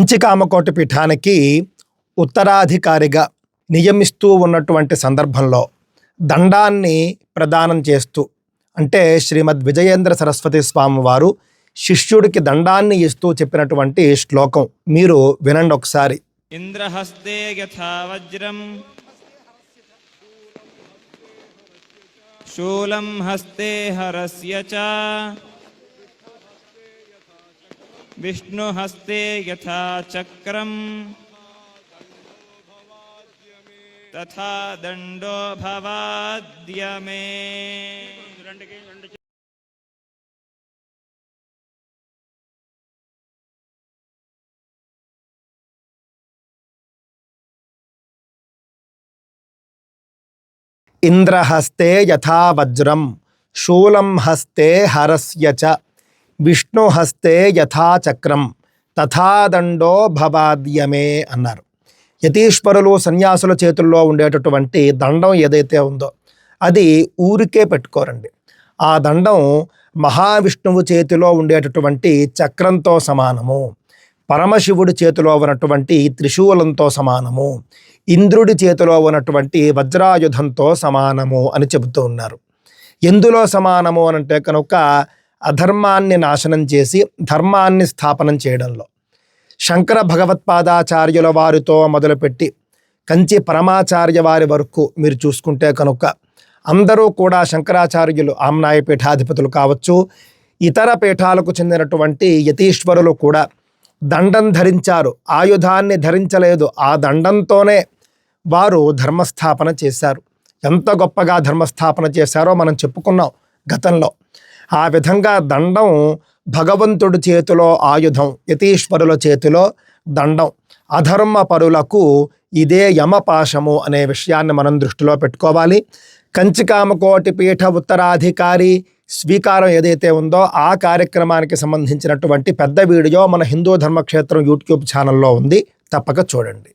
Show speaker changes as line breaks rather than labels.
కంచికామకోట పీఠానికి ఉత్తరాధికారిగా నియమిస్తూ ఉన్నటువంటి సందర్భంలో దండాన్ని ప్రదానం చేస్తూ అంటే శ్రీమద్ విజయేంద్ర సరస్వతి స్వామి వారు శిష్యుడికి దండాన్ని ఇస్తూ చెప్పినటువంటి శ్లోకం మీరు వినండి ఒకసారి.
ఇంద్రహస్తే యథా వజ్రం శూలం హస్తే హరస్య చ. विष्णुहस्ते यथा चक्रम् तथा दण्डो भवाद्य मे।
इन्द्रहस्ते यथा वज्रं शूलं हस्ते हरस्य च। విష్ణుహస్తే యథాచక్రం తథాదండో తథా దండో భవాద్యమే అన్నారు. యతీశ్వరులు సన్యాసుల చేతుల్లో ఉండేటటువంటి దండం ఏదైతే ఉందో అది ఊరికే పెట్టుకోరండి. ఆ దండం మహావిష్ణువు చేతిలో ఉండేటటువంటి చక్రంతో సమానము పరమశివుడి చేతిలో ఉన్నటువంటి త్రిశూలంతో సమానము ఇంద్రుడి చేతిలో ఉన్నటువంటి వజ్రాయుధంతో సమానము అని చెబుతూ ఉన్నారు. ఎందులో సమానము అని అంటే కనుక అధర్మాన్ని నాశనం చేసి ధర్మాన్ని స్థాపనం చేయడంలో శంకర భగవత్పాదాచార్యుల వారితో మొదలుపెట్టి కంచి పరమాచార్య వారి వరకు మీరు చూసుకుంటే కనుక అందరూ కూడా శంకరాచార్యులు ఆమ్నాయ పీఠాధిపతులు కావచ్చు. ఇతర పీఠాలకు చెందినటువంటి యతీశ్వరులు కూడా దండం ధరించారు. ఆయుధాన్ని ధరించలేదు. ఆ దండంతోనే వారు ధర్మస్థాపన చేశారు. ఎంత గొప్పగా ధర్మస్థాపన చేశారో మనం చెప్పుకున్నాం గతంలో. ఆ విధంగా దండం భగవంతుడి చేతిలో ఆయుధం యతీశ్వరుల చేతిలో దండం. అధర్మ పరులకు ఇదే యమపాశము అనే విషయాన్ని మనం దృష్టిలో పెట్టుకోవాలి. కంచికామకోటి పీఠ ఉత్తరాధికారి స్వీకారం ఏదైతే ఉందో ఆ కార్యక్రమానికి సంబంధించినటువంటి పెద్ద వీడియో మన హిందూ ధర్మక్షేత్రం యూట్యూబ్ ఛానల్లో ఉంది. తప్పక చూడండి.